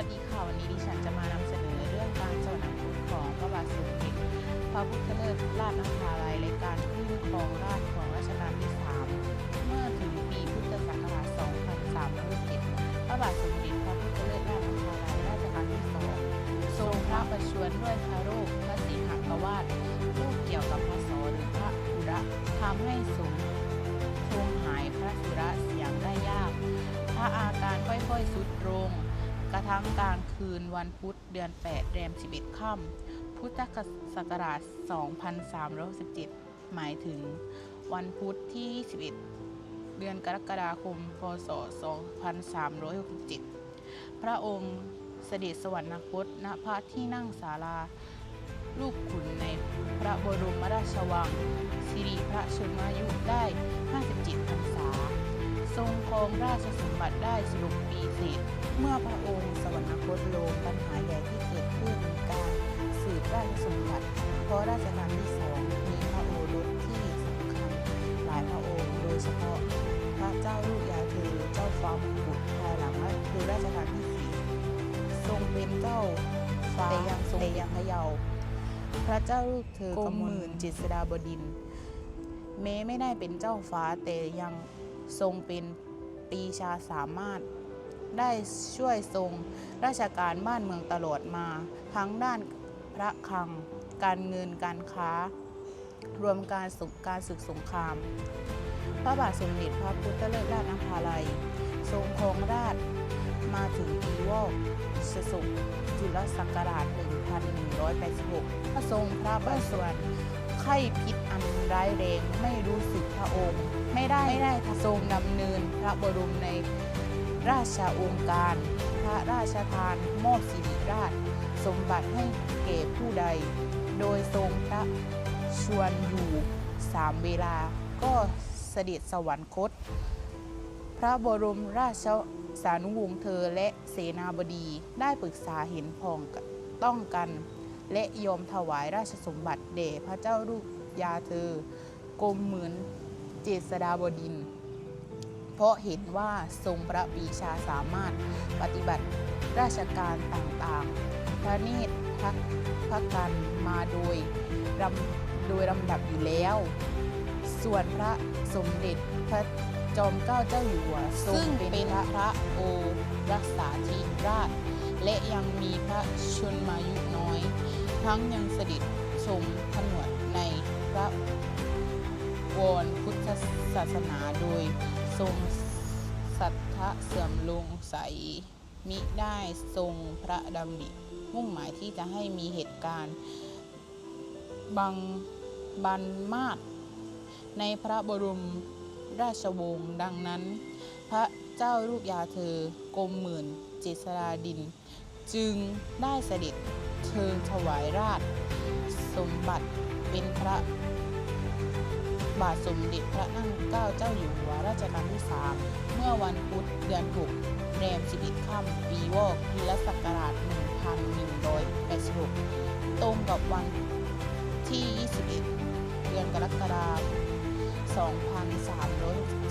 วัสดีค่ะ วันนี้ดิฉันจะมานำเสนอเรื่องการสวรรคตของพระบาทสมเด็จพระพุทธเลิศราชนภาลัยและการขึ้นครองราชของรัชกาลที่ 3 เมื่อถึงปีพุทธศักราช 2307 พระบาทสมเด็จพระพุทธเลิศราชนภาลัยรัชกาลที่ 2 ทรงพระประชวรด้วยพระโรคพระศรีหกวาดรูปเกี่ยวกับพระสหรือพระอุระทำให้สงทรงหายพระสุระเสียงได้ยาก พระอาการค่อยๆสุดลง กระทั่งกลางคืนวันพุธเดือน 8 แรม 11 ค่ำพุทธศักราช 2367หมายถึงวันพุธที่ 21 เดือนกรกฎาคม พศ 2367 พระองค์เสด็จสวรรคตณพระที่นั่งศาลา ลูกขุนในพระบรมราชวัง สิริพระชนมายุได้ 57พรรษา รงครองราชสมบัติได้16ปีเศษเมื่อพระองค์สวรรคตลงปัญหาใหญ่ที่เกิดขึ้นการสืบราชสมบัติเพราะราชการที่สองมีพระโอรสที่สำคัญหลายพระองค์โดยเฉพาะพระเจ้าลูกยาเธอเจ้าฟ้ามงกุฎภายหลังคือราชการที่สี่ทรงเป็นเจ้าฟ้าแต่ยังทรงแต่ยังพระเยาพระเจ้าลูกเธอกมลจิตสดาบดินทร์แม้ไม่ได้เป็นเจ้าฟ้าแต่ยัง ทรงเป็นปีชาสามารถ ได้ช่วยทรงราชการบ้านเมืองตลอดมา ทั้งด้านพระคลัง การเงินการค้า รวมการสุขการศึกสงคราม พระบาทสมเด็จพระพุทธเลิศราชนภาลัย ทรงครองราชมาถึงปีวอกสสุจุลศักราช 1186 พระทรงพระบาทสวรร ไข้พิษอันร้ายแรงไม่รู้สึกพระองค์ ไม่ได้ไม่ได้ทรงดำเนินพระบรมในราชาองค์การ พระราชทานมอบสิริราช สมบัติให้แก่ผู้ใด โดยทรงพระชวนอยู่สามเวลาก็เสด็จสวรรคต พระบรมราชสานุวงศ์เธอและเสนาบดีได้ปรึกษาเห็นพ้องต้องกัน และยอมถวายราชสมบัติแด่พระเจ้าลูกยาเธอกรมเหมือนเจษฎาบดิน เพราะเห็นว่าทรงพระปีชาสามารถปฏิบัติราชการต่างๆ พระเนตรพักพักกันมาโดยลำโดยลำดับอยู่แล้ว ส่วนพระสมเด็จพระจอมเกล้าเจ้าอยู่หัวทรงเป็นพระพระโอรักษาธิราช และยังมีพระชนมายุน้อย ทั้งยังเสด็จชมผนวดในพระวรพุทธศาสนาโดยทรงสัทธะเสื่อมลงใส มิได้ทรงพระดำริมุ่งหมายที่จะให้มีเหตุการณ์บังบันมาศในพระบรม ราชวงศ์ดังนั้น พระเจ้าลูกยาเธอกรมหมื่นเจษฎาดิน จึงได้เสด็จเชิญถวายราช สมบัติเป็นพระบาทสมเด็จพระนั่งเกล้าเจ้าอยู่หัวรัชกาลที่3เมื่อวันพุธเดือน6แรม11ค่ำปีวอกปีละศักราช 1186 ตรงกับวันที่ 21 เดือนกรกฎาคม 2,300